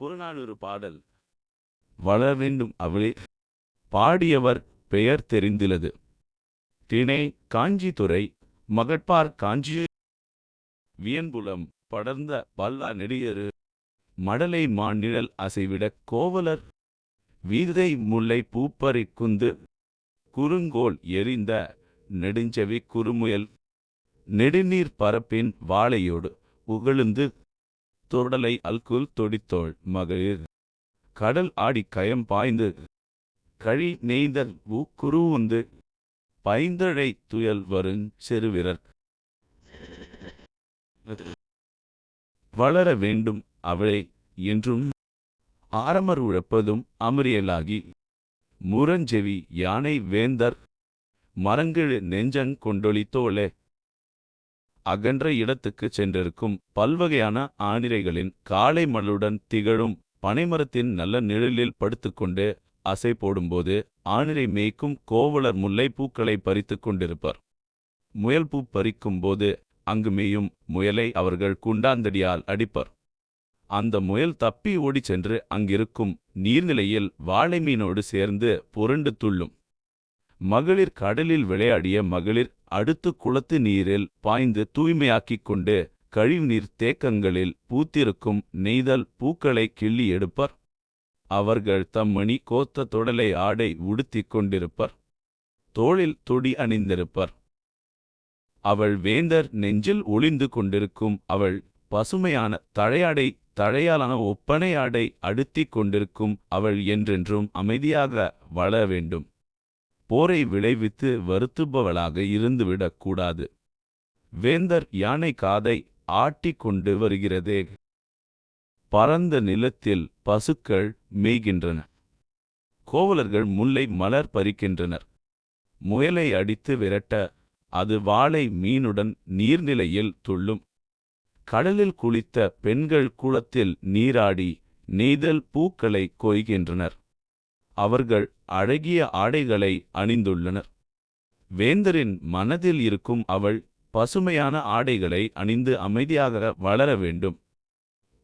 புறநானூறு பாடல். வளர வேண்டும் அவளே. பாடியவர் பெயர் தெரிந்திலது திணை காஞ்சித்துறை மகட்பார் காஞ்சி. வியன்புலம் படர்ந்த பல்லா நெடியரு. மடலை மாநிழல் அசைவிடக் கோவலர். வீதை முல்லை பூப்பறி குந்து. குறுங்கோல் எரிந்த நெடுஞ்செவி குறுமுயல். நெடுநீர் பரப்பின் வாழையோடு உகழுந்து தொடலை அல்குல் தொடித்தோள் மகளிர். கடல் ஆடி கயம் பாய்ந்து. கழி நெய்தல் உ குருவுந்து பைந்தழை துயல் வருஞ் செருவிரர் வளர வேண்டும் அவளை என்றும். ஆரமர் உழப்பதும் அமரியலாகி. முரஞ்செவி யானை வேந்தர். மரங்கிழு நெஞ்சங் கொண்டொளி தோளே. அகன்ற இடத்துக்குச் சென்றிருக்கும் பல்வகையான ஆனிரைகளின் காளை மலுடன் திகழும் பனைமரத்தின் நல்ல நிழலில் படுத்துக்கொண்டு அசை போடும்போது ஆனிரை மேய்க்கும் கோவலர் முல்லை பூக்களை பறித்துக் கொண்டிருப்பர். முயல் பூ பறிக்கும் போது அங்கு மேயும் முயலை அவர்கள் குண்டாந்தடியால் அடிப்பர். அந்த முயல் தப்பி ஓடிச் சென்று அங்கிருக்கும் நீர்நிலையில் வாழை மீனோடு சேர்ந்து புரண்டு துள்ளும். மகளிர் கடலில் விளையாடிய மகளிர் அடுத்து குளத்து நீரில் பாய்ந்து தூய்மையாக்கிக் கொண்டு கழிவுநீர் தேக்கங்களில் பூத்திருக்கும் நெய்தல் பூக்களை கிள்ளி எடுப்பர். அவர்கள் தம் மணி கோத்த தொடலை ஆடை உடுத்திக் கொண்டிருப்பர். தோளில் தொடி அணிந்திருப்பர். அவள் வேந்தர் நெஞ்சில் ஒளிந்து கொண்டிருக்கும் அவள் பசுமையான தழையாடை தழையாலான ஒப்பனை ஆடை அடுத்திக் கொண்டிருக்கும் அவள் என்றென்றும் அமைதியாக வள வேண்டும் போரை விளைவித்து வருத்துபவளாக இருந்துவிடக் கூடாது. வேந்தர் யானை காதை ஆட்டிக் கொண்டு வருகிறதே. பரந்த நிலத்தில் பசுக்கள் மேய்கின்றன. கோவலர்கள் முல்லை மலர் பறிக்கின்றனர். முயலை அடித்து விரட்ட அது வாளை மீனுடன் நீர்நிலையில் துள்ளும். கடலில் குளித்த பெண்கள் குளத்தில் நீராடி நெய்தல் பூக்களை கொய்கின்றனர். அவர்கள் அழகிய ஆடைகளை அணிந்துள்ளனர். வேந்தரின் மனதில் இருக்கும் அவள் பசுமையான ஆடைகளை அணிந்து அமைதியாக வளர வேண்டும்.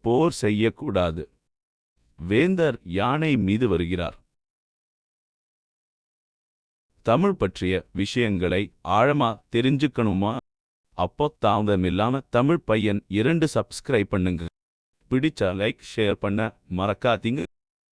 போர் செய்யக்கூடாது. வேந்தர் யானை மீது வருகிறார். தமிழ் பற்றிய விஷயங்களை ஆழமா தெரிஞ்சுக்கணுமா? அப்போ தாமதமில்லாம தமிழ் பையன் இரண்டு சப்ஸ்கிரைப் பண்ணுங்க. பிடிச்சா லைக் ஷேர் பண்ண மறக்காதீங்க.